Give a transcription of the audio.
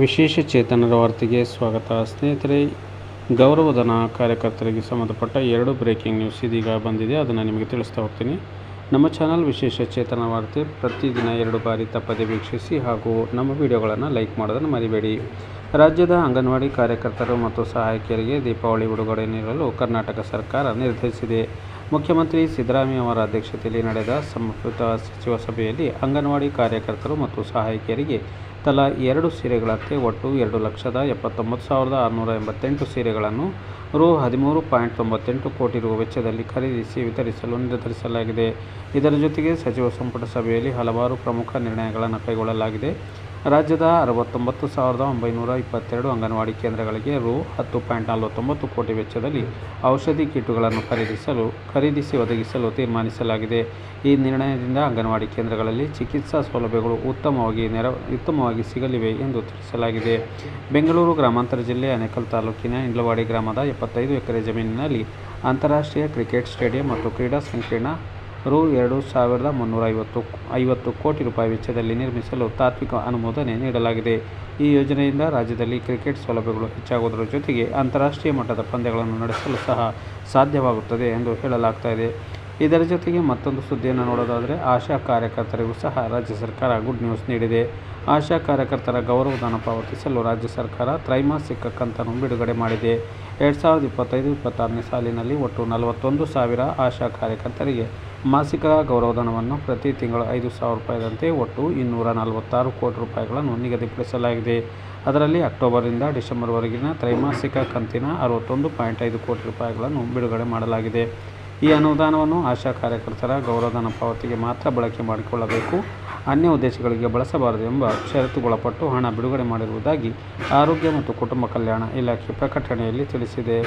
ವಿಶೇಷ ಚೇತನರ ವಾರ್ತೆಗೆ ಸ್ವಾಗತ. ಸ್ನೇಹಿತರೆ, ಗೌರವಧನ ಕಾರ್ಯಕರ್ತರಿಗೆ ಸಂಬಂಧಪಟ್ಟ ಎರಡು ಬ್ರೇಕಿಂಗ್ ನ್ಯೂಸ್ ಇದೀಗ ಬಂದಿದೆ. ಅದನ್ನು ನಿಮಗೆ ತಿಳಿಸ್ತಾ ಹೋಗ್ತೀನಿ. ನಮ್ಮ ಚಾನಲ್ ವಿಶೇಷ ಚೇತನ ವಾರ್ತೆ ಪ್ರತಿದಿನ ಎರಡು ಬಾರಿ ತಪ್ಪದೆ ವೀಕ್ಷಿಸಿ ಹಾಗೂ ನಮ್ಮ ವಿಡಿಯೋಗಳನ್ನು ಲೈಕ್ ಮಾಡೋದನ್ನು ಮರಿಬೇಡಿ. ರಾಜ್ಯದ ಅಂಗನವಾಡಿ ಕಾರ್ಯಕರ್ತರು ಮತ್ತು ಸಹಾಯಕಿಯರಿಗೆ ದೀಪಾವಳಿ ಉಡುಗೊರೆ ನೀಡಲು ಕರ್ನಾಟಕ ಸರ್ಕಾರ ನಿರ್ಧರಿಸಿದೆ. ಮುಖ್ಯಮಂತ್ರಿ ಸಿದ್ದರಾಮಯ್ಯ ಅವರ ಅಧ್ಯಕ್ಷತೆಯಲ್ಲಿ ನಡೆದ ಸಂಪುಟ ಸಚಿವ ಸಭೆಯಲ್ಲಿ ಅಂಗನವಾಡಿ ಕಾರ್ಯಕರ್ತರು ಮತ್ತು ಸಹಾಯಕಿಯರಿಗೆ ತಲಾ ಎರಡು ಸೀರೆಗಳಂತೆ ಒಟ್ಟು ಎರಡು ಲಕ್ಷದ ಎಪ್ಪತ್ತೊಂಬತ್ತು ಸಾವಿರದ ಆರುನೂರ ಎಂಬತ್ತೆಂಟು ಸೀರೆಗಳನ್ನು, ರು ಹದಿಮೂರು ಪಾಯಿಂಟ್ ತೊಂಬತ್ತೆಂಟು ಕೋಟಿ ರು ವೆಚ್ಚದಲ್ಲಿ ಖರೀದಿಸಿ ವಿತರಿಸಲು ನಿರ್ಧರಿಸಲಾಗಿದೆ. ಇದರ ಜೊತೆಗೆ ಸಚಿವ ಸಂಪುಟ ಸಭೆಯಲ್ಲಿ ಹಲವಾರು ಪ್ರಮುಖ ನಿರ್ಣಯಗಳನ್ನು ಕೈಗೊಳ್ಳಲಾಗಿದೆ. ರಾಜ್ಯದ ಅರವತ್ತೊಂಬತ್ತು ಸಾವಿರದ ಒಂಬೈನೂರ ಇಪ್ಪತ್ತೆರಡು ಅಂಗನವಾಡಿ ಕೇಂದ್ರಗಳಿಗೆ ರು ಹತ್ತು ಪಾಯಿಂಟ್ ನಲವತ್ತೊಂಬತ್ತು ಕೋಟಿ ವೆಚ್ಚದಲ್ಲಿ ಔಷಧಿ ಕಿಟ್ಟುಗಳನ್ನು ಖರೀದಿಸಲು, ಖರೀದಿಸಿ ಒದಗಿಸಲು ತೀರ್ಮಾನಿಸಲಾಗಿದೆ. ಈ ನಿರ್ಣಯದಿಂದ ಅಂಗನವಾಡಿ ಕೇಂದ್ರಗಳಲ್ಲಿ ಚಿಕಿತ್ಸಾ ಸೌಲಭ್ಯಗಳು ಉತ್ತಮವಾಗಿ ನೆರ ಉತ್ತಮವಾಗಿ ಸಿಗಲಿವೆ ಎಂದು ತಿಳಿಸಲಾಗಿದೆ. ಬೆಂಗಳೂರು ಗ್ರಾಮಾಂತರ ಜಿಲ್ಲೆ ಅನೇಕಲ್ ತಾಲೂಕಿನ ಇಂಡ್ಲವಾಡಿ ಗ್ರಾಮದ ಎಪ್ಪತ್ತೈದು ಎಕರೆ ಜಮೀನಿನಲ್ಲಿ ಅಂತಾರಾಷ್ಟ್ರೀಯ ಕ್ರಿಕೆಟ್ ಸ್ಟೇಡಿಯಂ ಮತ್ತು ಕ್ರೀಡಾ ಸಂಕೀರ್ಣ ರು ಎರಡು ಸಾವಿರದ ಮುನ್ನೂರ ಐವತ್ತು ಐವತ್ತು ಕೋಟಿ ರೂಪಾಯಿ ವೆಚ್ಚದಲ್ಲಿ ನಿರ್ಮಿಸಲು ತಾತ್ವಿಕ ಅನುಮೋದನೆ ನೀಡಲಾಗಿದೆ. ಈ ಯೋಜನೆಯಿಂದ ರಾಜ್ಯದಲ್ಲಿ ಕ್ರಿಕೆಟ್ ಸೌಲಭ್ಯಗಳು ಹೆಚ್ಚಾಗುವುದರ ಜೊತೆಗೆ ಅಂತಾರಾಷ್ಟ್ರೀಯ ಮಟ್ಟದ ಪಂದ್ಯಗಳನ್ನು ನಡೆಸಲು ಸಹ ಸಾಧ್ಯವಾಗುತ್ತದೆ ಎಂದು ಹೇಳಲಾಗ್ತಾ ಇದೆ. ಇದರ ಜೊತೆಗೆ ಮತ್ತೊಂದು ಸುದ್ದಿಯನ್ನು ನೋಡೋದಾದರೆ ಆಶಾ ಕಾರ್ಯಕರ್ತರಿಗೂ ಸಹ ರಾಜ್ಯ ಸರ್ಕಾರ ಗುಡ್ ನ್ಯೂಸ್ ನೀಡಿದೆ. ಆಶಾ ಕಾರ್ಯಕರ್ತರ ಗೌರವಧನ ಪಾವತಿಸಲು ರಾಜ್ಯ ಸರ್ಕಾರ ತ್ರೈಮಾಸಿಕ ಕಂತನ್ನು ಬಿಡುಗಡೆ ಮಾಡಿದೆ. ಎರಡು ಸಾವಿರದ ಇಪ್ಪತ್ತೈದು, ಇಪ್ಪತ್ತಾರನೇ ಸಾಲಿನಲ್ಲಿ ಒಟ್ಟು ನಲವತ್ತೊಂದು ಸಾವಿರ ಆಶಾ ಕಾರ್ಯಕರ್ತರಿಗೆ ಮಾಸಿಕ ಗೌರವಧನವನ್ನು ಪ್ರತಿ ತಿಂಗಳು ಐದು ಸಾವಿರ ರೂಪಾಯಿದಂತೆ ಒಟ್ಟು ಇನ್ನೂರ ನಲವತ್ತಾರು ಕೋಟಿ ರೂಪಾಯಿಗಳನ್ನು ನಿಗದಿಪಡಿಸಲಾಗಿದೆ. ಅದರಲ್ಲಿ ಅಕ್ಟೋಬರ್ನಿಂದ ಡಿಸೆಂಬರ್ವರೆಗಿನ ತ್ರೈಮಾಸಿಕ ಕಂತಿನ ಅರವತ್ತೊಂದು ಪಾಯಿಂಟ್ ಐದು ಕೋಟಿ ರೂಪಾಯಿಗಳನ್ನು ಬಿಡುಗಡೆ ಮಾಡಲಾಗಿದೆ. ಈ ಅನುದಾನವನ್ನು ಆಶಾ ಕಾರ್ಯಕರ್ತರ ಗೌರವಧನ ಪಾವತಿಗೆ ಮಾತ್ರ ಬಳಕೆ ಮಾಡಿಕೊಳ್ಳಬೇಕು. ಅನ್ಯ ಉದ್ದೇಶಗಳಿಗೆ ಬಳಸಬಾರದು ಎಂಬ ಷರತ್ತುಗೊಳಪಟ್ಟು ಹಣ ಬಿಡುಗಡೆ ಮಾಡಿರುವುದಾಗಿ ಆರೋಗ್ಯ ಮತ್ತು ಕುಟುಂಬ ಕಲ್ಯಾಣ ಇಲಾಖೆ ಪ್ರಕಟಣೆಯಲ್ಲಿ ತಿಳಿಸಿದೆ.